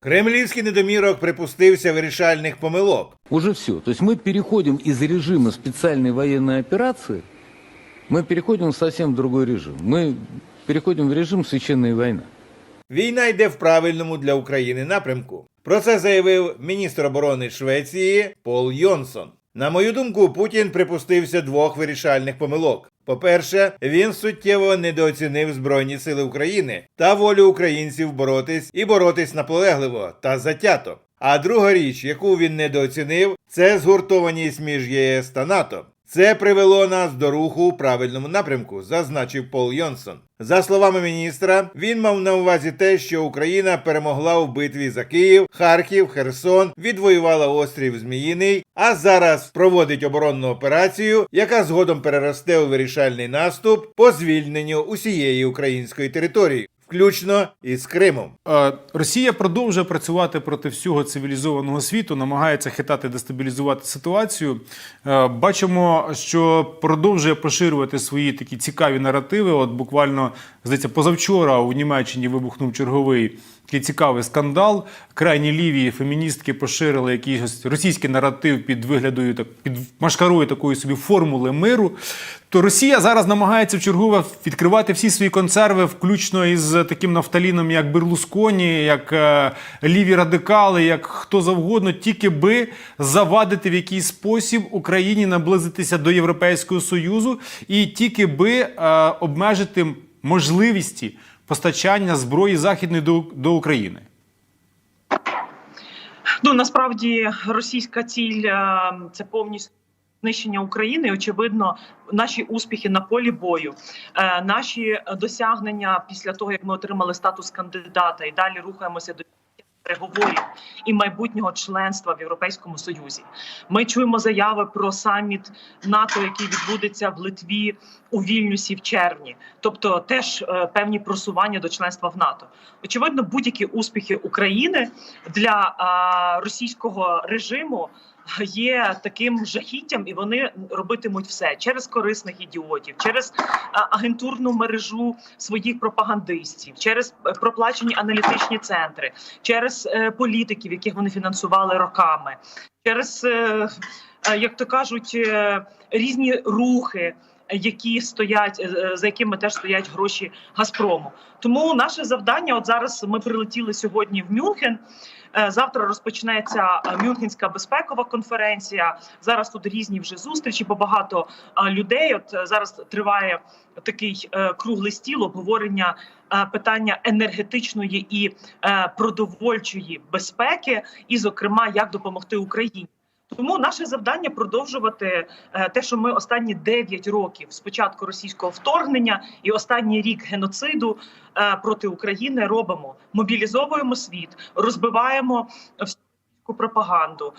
Кремлівський недомірок припустився вирішальних помилок. Уже все. То есть мы переходим из режима специальной военной операции, мы переходим в совсем другой режим. Мы переходим в режим священная война. Війна йде в правильному для України напрямку. Про це заявив міністр оборони Швеції Пол Йонсон. На мою думку, Путін припустився двох вирішальних помилок. По-перше, він суттєво недооцінив Збройні сили України та волю українців боротись і боротись наполегливо та затято. А друга річ, яку він недооцінив, це згуртованість між ЄС та НАТО. Це привело нас до руху у правильному напрямку, зазначив Пол Йонсон. За словами міністра, він мав на увазі те, що Україна перемогла у битві за Київ, Харків, Херсон, відвоювала острів Зміїний, а зараз проводить оборонну операцію, яка згодом переросте у вирішальний наступ по звільненню усієї української території, включно із Кримом. Е, Росія продовжує працювати проти всього цивілізованого світу, намагається хитати, дестабілізувати ситуацію. Е, Бачимо, що продовжує поширювати свої такі цікаві наративи. От буквально здається, позавчора у Німеччині вибухнув черговий такий цікавий скандал. Крайні ліві феміністки поширили якийсь російський наратив під виглядою так під машкарою такої собі формули миру. То Росія зараз намагається вчергове відкривати всі свої консерви, включно із таким нафталіном, як Берлусконі, як е, ліві радикали, як хто завгодно, тільки би завадити в якийсь спосіб Україні наблизитися до Європейського Союзу і тільки би е, обмежити можливості постачання зброї західної до, до України. Ну насправді російська ціль е, це повністю. Знищення України, очевидно, наші успіхи на полі бою, е, наші досягнення після того, як ми отримали статус кандидата, і далі рухаємося до переговорів і майбутнього членства в Європейському Союзі. Ми чуємо заяви про саміт НАТО, який відбудеться в Литві у Вільнюсі в червні, тобто теж е, певні просування до членства в НАТО. Очевидно, будь-які успіхи України для е, російського режиму. Є таким жахіттям, і вони робитимуть все через корисних ідіотів, через агентурну мережу своїх пропагандистів, через е, проплачені аналітичні центри, через е, політиків, яких вони фінансували роками, через е, е, як то кажуть, е, різні рухи. Які стоять е, за якими теж стоять гроші Газпрому, тому наше завдання, от зараз ми прилетіли сьогодні в Мюнхен. Е, Завтра розпочнеться е, Мюнхенська безпекова конференція. Зараз тут різні вже зустрічі, бо багато е, людей. От е, зараз триває такий е, круглий стіл обговорення е, питання енергетичної і е, продовольчої безпеки, і, зокрема, як допомогти Україні. Тому наше завдання продовжувати е, те, що ми останні 9 років з початку російського вторгнення і останній рік геноциду е, проти України робимо. Мобілізовуємо світ, розбиваємо всю пропаганду.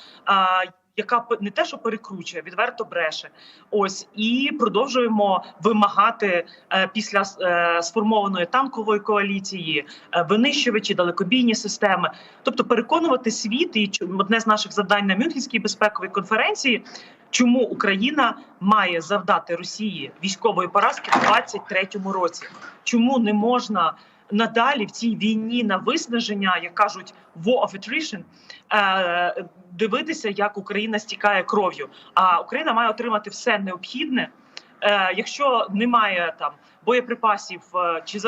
Яка не те, що перекручує, відверто бреше. Ось і продовжуємо вимагати е, після е, сформованої танкової коаліції е, винищувачі, далекобійні системи, тобто переконувати світ, і одне з наших завдань на Мюнхенській безпековій конференції. Чому Україна має завдати Росії військової поразки в 23-му році? Чому не можна надалі в цій війні на виснаження, як кажуть, war of attrition, е, дивитися, як Україна стікає кров'ю? А Україна має отримати все необхідне. Е, якщо немає там боєприпасів е, чи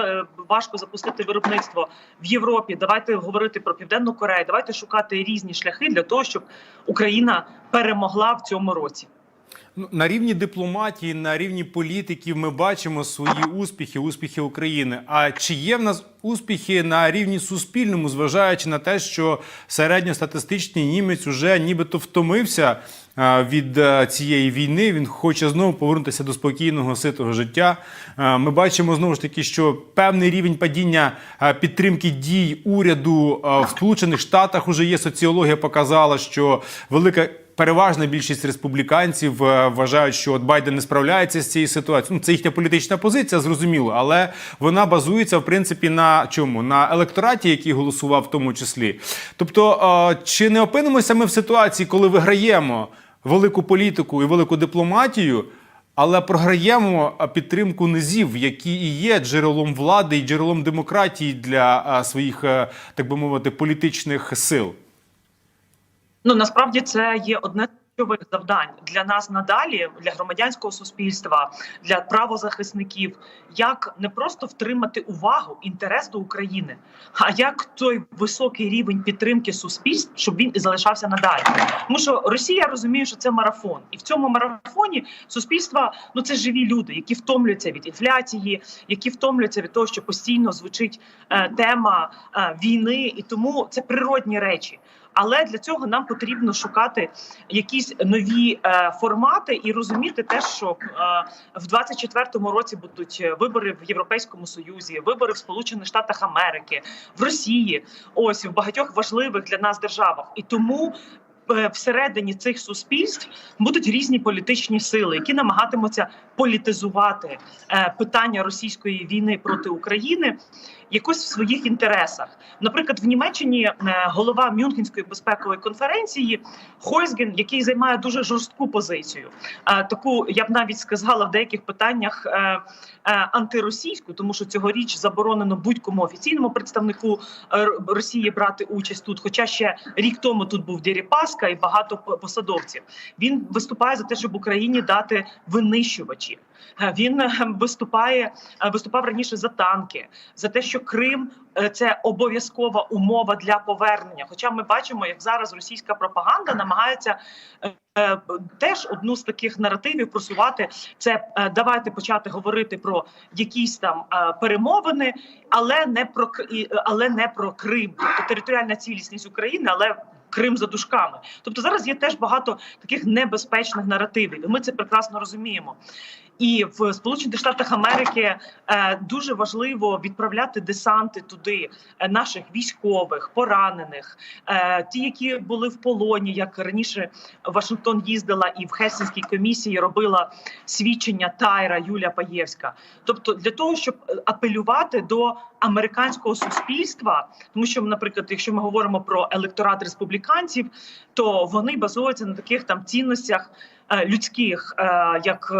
важко запустити виробництво в Європі, давайте говорити про південну Корею. Давайте шукати різні шляхи для того, щоб Україна перемогла в цьому році. Ну, На рівні дипломатії, на рівні політиків ми бачимо свої успіхи, успіхи України. А чи є в нас успіхи на рівні суспільному, зважаючи на те, що середньостатистичний німець уже нібито втомився від е, цієї війни? Він хоче знову повернутися до спокійного, ситого життя. Ми бачимо знову ж таки, що певний рівень падіння підтримки дій уряду в Сполучених Штатах уже є. Соціологія показала, що велика переважна більшість республіканців е, вважають, що от Байден не справляється з цією ситуацією. Ну, це їхня політична позиція, зрозуміло, але вона базується в принципі на чому? На електораті, який голосував в тому числі. Тобто, е, чи не опинимося ми в ситуації, коли виграємо велику політику і велику дипломатію? але програємо підтримку низів, які і є джерелом влади і джерелом демократії для своїх, е, так би мовити, політичних сил. Ну насправді це є одне ключових завдань для нас надалі, для громадянського суспільства, для правозахисників, як не просто втримати увагу, інтерес до України, а як той високий рівень підтримки суспільств, щоб він і залишався надалі. Тому що Росія розуміє, що це марафон, і в цьому марафоні суспільства ну це живі люди, які втомлюються від інфляції, які втомлюються від того, що постійно звучить е, тема е, війни, і тому це природні речі. Але для цього нам потрібно шукати якісь нові е, формати і розуміти те, що е, в 24-му році будуть е, вибори в Європейському Союзі, вибори в Сполучених Штатах Америки, в Росії, ось в багатьох важливих для нас державах, і тому. Е, Всередині цих суспільств будуть різні політичні сили, які намагатимуться політизувати е, питання російської війни проти України якось в своїх інтересах. Наприклад, в Німеччині е, голова Мюнхенської безпекової конференції Хойсген, який займає дуже жорстку позицію, таку я б навіть сказала в деяких питаннях антиросійську, тому що цьогоріч заборонено будь-кому офіційному представнику Росії брати участь тут. Хоча ще рік тому тут був Дєріпаска і багато посадовців. Він виступає за те, щоб Україні дати винищувачі. Е, Він е, виступає е, виступав раніше за танки, за те, що Крим це обов'язкова умова для повернення. Хоча ми бачимо, як зараз російська пропаганда намагається теж одну з таких наративів просувати. Це давайте почати говорити про якісь там перемовини, але не про але не про Крим, тобто територіальна цілісність України, але. Крим за дужками. Тобто зараз є теж багато таких небезпечних наративів, і ми це прекрасно розуміємо. І в Сполучених Штатах Америки е, дуже важливо відправляти десанти туди е, наших військових, поранених, е, ті, які були в полоні, як раніше Вашингтон їздила і в Хельсінській комісії робила свідчення Тайра Юлія Паєвська. Тобто, для того, щоб апелювати до американського суспільства, тому що, наприклад, якщо ми говоримо про електорат республіканців, то вони базуються на таких там цінностях людських, е, як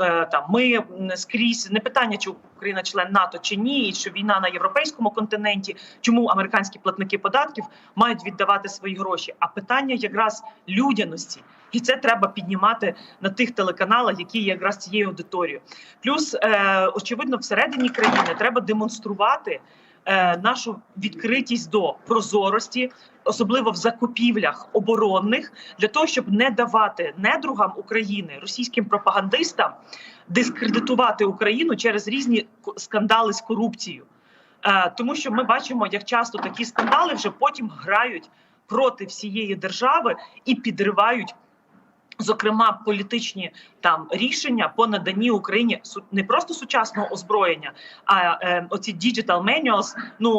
е, там ми скрізь не питання, чи Україна член НАТО чи ні, і що війна на європейському континенті, чому американські платники податків мають віддавати свої гроші, а питання якраз людяності. І це треба піднімати на тих телеканалах, які є якраз цією аудиторією. Плюс, е, очевидно, всередині країни треба демонструвати е, нашу відкритість до прозорості, особливо в закупівлях оборонних, для того, щоб не давати недругам України, російським пропагандистам дискредитувати Україну через різні скандали з корупцією. Е, тому що ми бачимо, як часто такі скандали вже потім грають проти всієї держави і підривають. Зокрема, політичні там рішення по наданні Україні не просто сучасного озброєння, а е, оці digital manuals, ну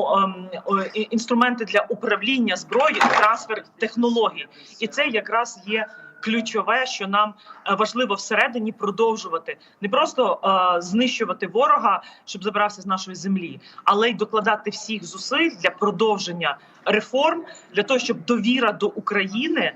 о, інструменти для управління зброєю, трансфер технологій, і це якраз є ключове, що нам е, важливо всередині продовжувати. Не просто е, знищувати ворога, щоб забрався з нашої землі, але й докладати всіх зусиль для продовження реформ, для того, щоб довіра до України е,